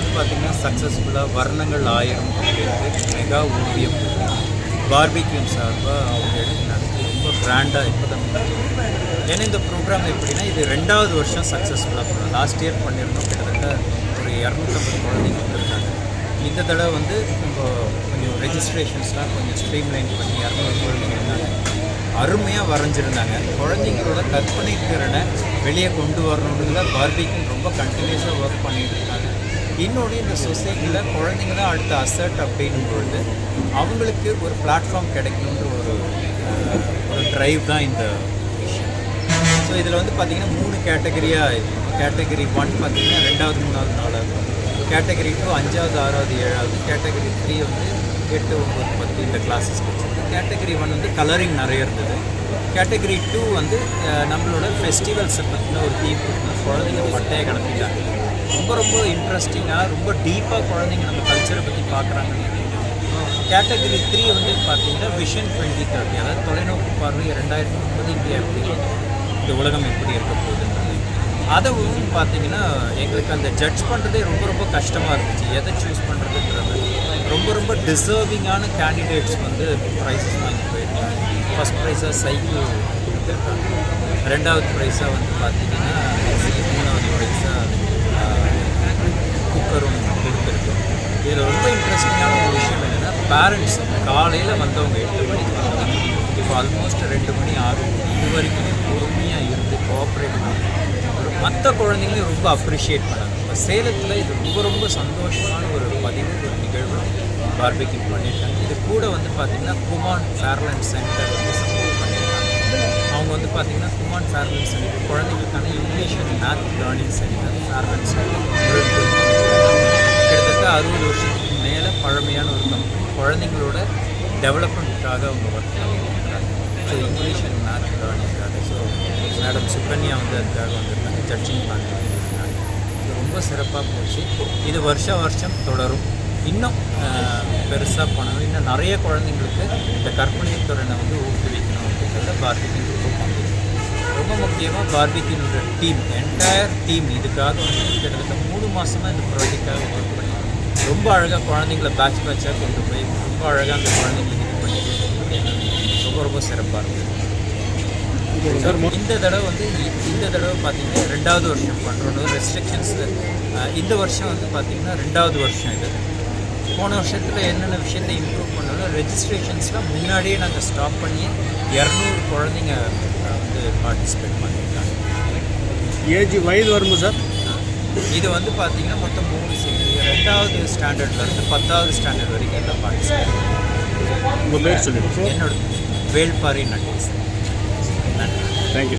வந்து பார்த்திங்கன்னா சக்ஸஸ்ஃபுல்லாக வர்ணங்கள் ஆயிரம் அப்படின்றது மெகா ஓவியம். பார்பிக்யூம் சார்பாக அவங்க எடுத்து நடத்தி ரொம்ப கிராண்டாக இப்போ தான் ஏன்னா இந்த ப்ரோக்ராம் எப்படின்னா இது ரெண்டாவது வருஷம் சக்ஸஸ்ஃபுல்லாக பண்ணோம் லாஸ்ட் இயர் பண்ணியிருந்தோம். கிட்டத்தட்ட ஒரு இரநூத்தம்பது குழந்தைங்க வந்துருக்காங்க. இந்த தடவை வந்து நம்ம கொஞ்சம் ரெஜிஸ்ட்ரேஷன்ஸ்லாம் கொஞ்சம் ஸ்ட்ரீம்லைன் பண்ணி இரநூறு குழந்தைங்க இருந்தாங்க. அருமையாக வரைஞ்சிருந்தாங்க. குழந்தைங்களோட கற்பனை திறனை வெளியே கொண்டு வரணுன்றதுல பார்பிக்கும் ரொம்ப கண்டினியூஸாக ஒர்க் பண்ணிட்டு இருக்காங்க. இன்னொன்று இந்த சொசைட்டியில் குழந்தைங்க தான் அடுத்த அசர்ட் அப்படின்னும் பொழுது அவங்களுக்கு ஒரு பிளாட்ஃபார்ம் கிடைக்கணுன்ற ஒரு ஒரு ட்ரைவ் தான் இந்த விஷயம். ஸோ இதில் வந்து பார்த்திங்கன்னா மூணு கேட்டகரியாக கேட்டகரி ஒன் பார்த்திங்கன்னா ரெண்டாவது மூணாவது நாலாவது. கேட்டகரி டூ அஞ்சாவது ஆறாவது ஏழாவது. கேட்டகரி த்ரீ வந்து எட்டு ஒம்பது பத்து இந்த கிளாஸஸ் கொடுத்துருக்கு. கேட்டகரி ஒன் வந்து கலரிங் நிறைய இருந்தது. கேட்டகரி டூ வந்து நம்மளோட ஃபெஸ்டிவல்ஸை பற்றின ஒரு தீம் குழந்தைங்க பட்டையை கிளப்பிட்டாங்க ரொம்ப ரொம்ப இன்ட்ரெஸ்டிங்காக ரொம்ப டீப்பாக குழந்தைங்க நம்ம கல்ச்சரை பற்றி பார்க்குறாங்கன்னு கேட்டகரி த்ரீ வந்து பார்த்தீங்கன்னா விஷன் டுவெண்ட்டி தேர்ட்டி அதாவது தொலைநோக்கு பார்வை ரெண்டாயிரத்தி முப்பது இந்தியா எப்படி இந்த உலகம் எப்படி இருக்க போகுதுன்றது. அதுவும் பார்த்தீங்கன்னா எங்களுக்கு அந்த ஜட்ஜ் பண்ணுறதே ரொம்ப ரொம்ப கஷ்டமாக இருந்துச்சு. எதை சூஸ் பண்ணுறதுன்றது ரொம்ப ரொம்ப டிசர்விங்கான கேண்டிடேட்ஸ் வந்து ப்ரைஸஸ் வாங்கி போயிருக்காங்க. ஃபஸ்ட் ப்ரைஸாக சைக்கிள் கொடுத்துருக்காங்க. ரெண்டாவது ப்ரைஸாக வந்து பார்த்தீங்கன்னா மூணாவது ப்ரைஸாக குக்கரும் கொடுத்துருக்கோம் இதில் ரொம்ப இன்ட்ரெஸ்டிங்கான ஒரு விஷயம் என்னென்னா பேரண்ட்ஸ் காலையில் வந்தவங்க எட்டு மணிக்கு வந்தாங்க. இப்போ ஆல்மோஸ்ட் ரெண்டு மணி ஆகும் இது வரைக்குமே பொறுமையாக இருந்து கோஆப்ரேட் பண்ணி. மற்ற குழந்தைங்களையும் ரொம்ப அப்ரிஷியேட் பண்ணாங்க இப்போ சேலத்தில் இது ரொம்ப ரொம்ப சந்தோஷமான ஒரு பதிவு ஒரு நிகழ்வு. பார்பிக்யூ பண்ணியிருக்காங்க இது கூட வந்து பார்த்திங்கன்னா குமான் ஃபேர்லேண்ட் சென்டர் வந்து சப்போர்ட் பண்ணியிருக்காங்க அவங்க வந்து பார்த்திங்கன்னா Kumon ஃபேர்லேண்ட் centre குழந்தைங்களுக்கான English and math learning centre Fairland centre கிட்டத்தட்ட அறுபது வருஷம் பழமையான ஒரு கம்பெனி குழந்தைங்களோட டெவலப்மெண்ட்டுக்காக அவங்க ஒர்க் பண்ணியிருக்காங்க ஸோ இங்கிலீஷ் அண்ட் மேத் லேர்னிங்காக ஸோ மேடம் சுக்கன்யா வந்து அதுக்காக வந்திருக்காங்க. ஜட்ஜிங் பண்ணியிருக்காங்க இது ரொம்ப சிறப்பாக போச்சு. இது வருஷ வருஷம் தொடரும். இன்னும் பெருசாக பண்ணணும் இன்னும் நிறைய குழந்தைங்களுக்கு இந்த கற்பனை துறையை வந்து ஊக்குவிக்கணும் அப்படின்றத பார்பிக்கின் ரொம்ப ரொம்ப முக்கியமாக பார்பிக்கினுடைய டீம் என்டையர் டீம் இதுக்காக வந்து கிட்டத்தட்ட மூணு மாதமாக இந்த ப்ராஜெக்டாக ஒர்க் பண்ணி ரொம்ப அழகாக குழந்தைங்கள பேட்ச் பேட்சாக கொண்டு போய் ரொம்ப அழகாக அந்த குழந்தைங்களுக்கு இது பண்ணி ரொம்ப ரொம்ப சிறப்பாக இருக்குது இந்த தடவை வந்து இந்த தடவை பார்த்தீங்கன்னா ரெண்டாவது வருஷம் பண்ணுறோம் ரெஸ்ட்ரிக்ஷன்ஸ் இந்த வருஷம் வந்து பார்த்தீங்கன்னா ரெண்டாவது வருஷம் இது. போன வருஷத்தில் என்னென்ன விஷயத்தை இம்ப்ரூவ் பண்ணணும் ரெஜிஸ்ட்ரேஷன்ஸ்லாம் முன்னாடியே நாங்கள் ஸ்டாப் பண்ணி இரநூறு குழந்தைங்க வந்து பார்ட்டிசிபேட் பண்ணியிருக்காங்க. ஏஜ் வயது வருமா சார்? இது வந்து பார்த்தீங்கன்னா மொத்தம் மூணு சீட் ரெண்டாவது ஸ்டாண்டர்ட்லேருந்து பத்தாவது ஸ்டாண்டர்ட் வரைக்கும் எல்லாம் பார்ட்டிசிபேட் உங்கள் பேர் சொல்லிடுங்க. என்னோட வேள்பாரி நடேசன் நன்றி.